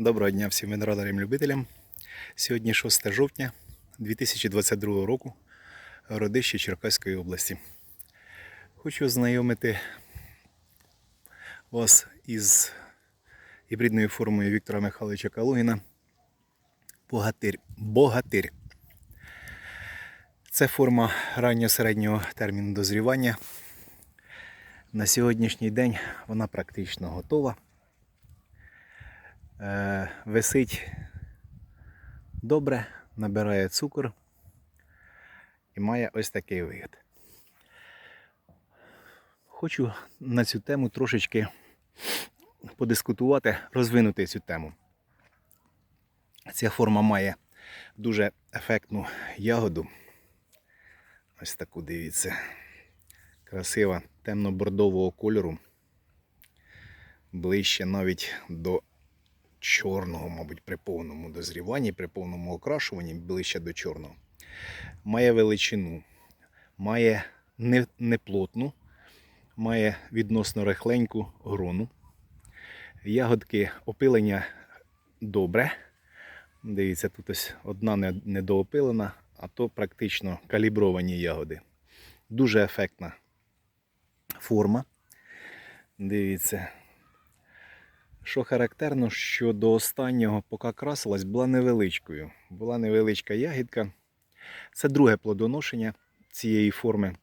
Доброго дня всім виноградарям-любителям. Сьогодні 6 жовтня 2022 року, родище Черкаської області. Хочу ознайомити вас із гібридною формою Віктора Михайловича Калугіна Богатир. Богатир. Це форма ранньо-середнього терміну дозрівання. На сьогоднішній день вона практично готова. Е, висить добре, набирає цукор і має ось такий вигляд. Хочу на цю тему трошечки подискутувати, розвинути цю тему. Ця форма має дуже ефектну ягоду. Ось таку дивіться. Красива темно-бордового кольору. Ближче навіть до чорного, мабуть, при повному дозріванні, при повному окрашуванні, ближче до чорного. Має величину, має неплотну, має відносно рихленьку грону. Ягодки опилення добре. Дивіться, тут ось одна недоопилена, а то практично калібровані ягоди. Дуже ефектна форма. Дивіться. Що характерно, що до останнього, поки красилась, була невеличкою. Була невеличка ягідка. Це друге плодоношення цієї форми.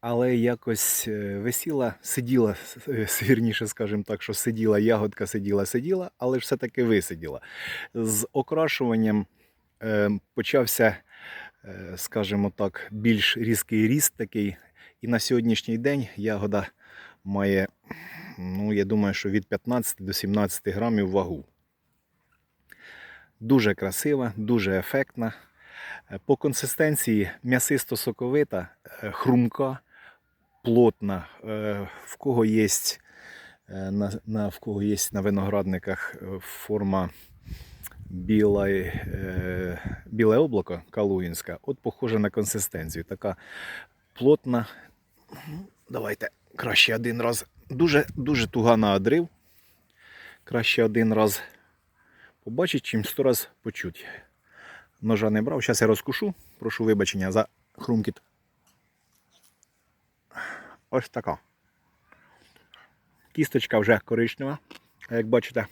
Але якось е, висіла, сиділа, е, вірніше, скажімо так, що сиділа ягодка, сиділа, сиділа, але ж все-таки висиділа. З окрашуванням е, почався, скажімо так, більш різкий ріст такий. І на сьогоднішній день ягода має, ну, я думаю, що від 15 до 17 грамів вагу. Дуже красива, дуже ефектна. Е, По консистенції м'ясисто-соковита, е, хрумка, плотна. Е, В кого є на, на, в кого є на виноградниках форма біла, біле облако калуїнська, от похожа на консистенцію. Така плотна. Давайте краще один раз. Дуже, дуже туга на одрив. Краще один раз побачить, чим сто раз почуть. Ножа не брав. Зараз я розкушу. Прошу вибачення за хрумкіт. Ось така. Кісточка вже коричнева, як бачите.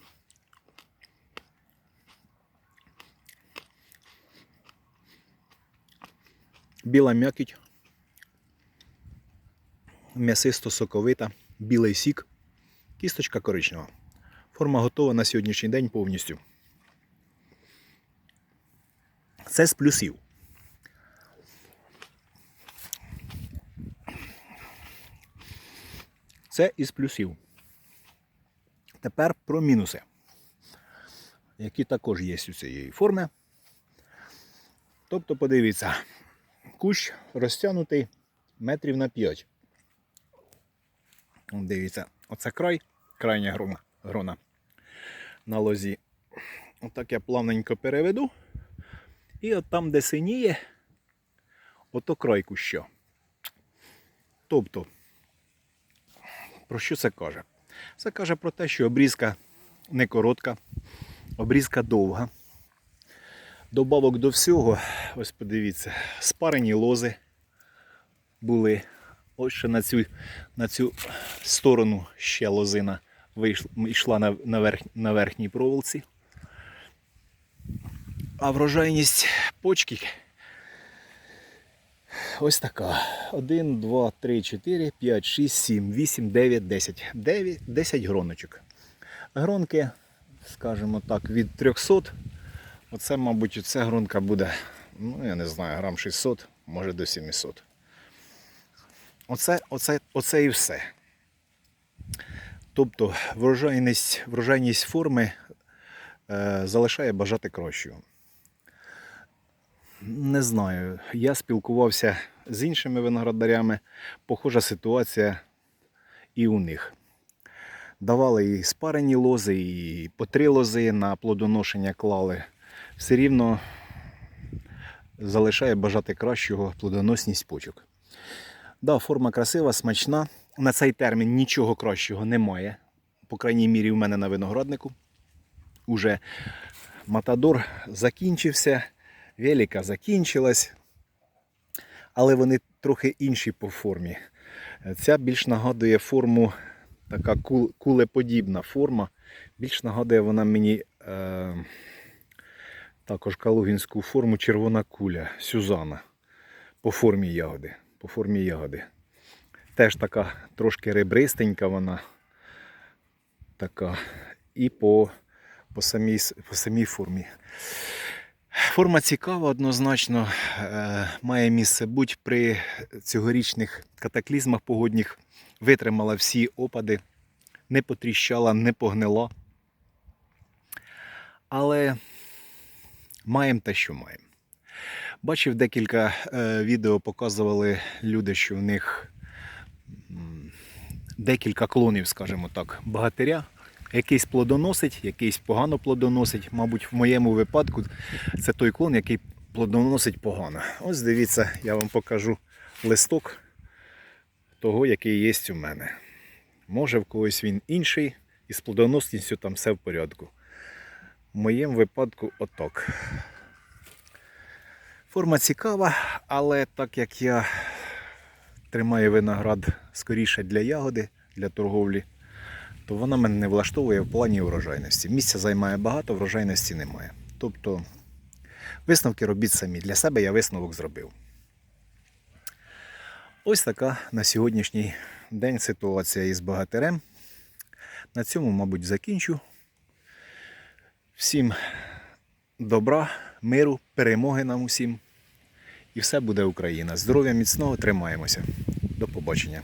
Біла м'якіть, м'ясисто соковита, білий сік, кісточка коричнева. Форма готова на сьогоднішній день повністю. Це з плюсів. Це із плюсів. Тепер про мінуси, які також є у цієї форми. Тобто, подивіться, кущ розтягнутий метрів на 5. Дивіться, оце край, крайня грона, грона на лозі. Отак я плавненько переведу. І от там, де синіє, ото край куща. Тобто, про що це каже? Це каже про те, що обрізка не коротка, обрізка довга. Добавок до всього, ось подивіться, спарені лози були. Ось ще на цю, на цю сторону ще лозина вийшла, йшла на, на, верх, на верхній проволоці. А врожайність почки ось така. 1, 2, 3, 4, 5, 6, 7, 8, 9, 10. 9, 10 гроночок. Гронки, скажімо так, від 300. Оце, мабуть, ця гронка буде, ну, я не знаю, грам 600, може до 700. Оце, оце, оце і все. Тобто врожайність, врожайність форми е, залишає бажати кращого. Не знаю. Я спілкувався з іншими виноградарями. Похожа ситуація і у них. Давали і спарені лози, і по три лози на плодоношення клали. Все рівно залишає бажати кращого плодоносність почок. Да, форма красива, смачна. На цей термін нічого кращого немає. По крайній мірі, в мене на винограднику. уже Матадор закінчився, Веліка закінчилась, але вони трохи інші по формі. Ця більш нагадує форму, така кулеподібна форма. Більш нагадує вона мені е, також калугінську форму червона куля Сюзана по формі ягоди. По формі ягоди. Теж така трошки ребристенька вона. Така. І по, по, самій, по самій формі. Форма цікава, однозначно. Е, має місце будь при цьогорічних катаклізмах погодних. Витримала всі опади, не потріщала, не погнила. Але маємо те, що маємо. Бачив декілька е, відео, показували люди, що в них декілька клонів, скажімо так, богатиря. Якийсь плодоносить, якийсь погано плодоносить. Мабуть, в моєму випадку це той клон, який плодоносить погано. Ось дивіться, я вам покажу листок того, який є у мене. Може, в когось він інший, і з плодоносністю там все в порядку. В моєму випадку отак. Форма цікава, але так як я тримаю виноград скоріше для ягоди, для торговлі, то вона мене не влаштовує в плані урожайності. Місця займає багато, врожайності немає. Тобто висновки робіть самі. Для себе я висновок зробив. Ось така на сьогоднішній день ситуація із богатирем. На цьому, мабуть, закінчу. Всім добра, миру, перемоги нам усім. І все буде Україна. Здоров'я міцного, тримаємося. До побачення.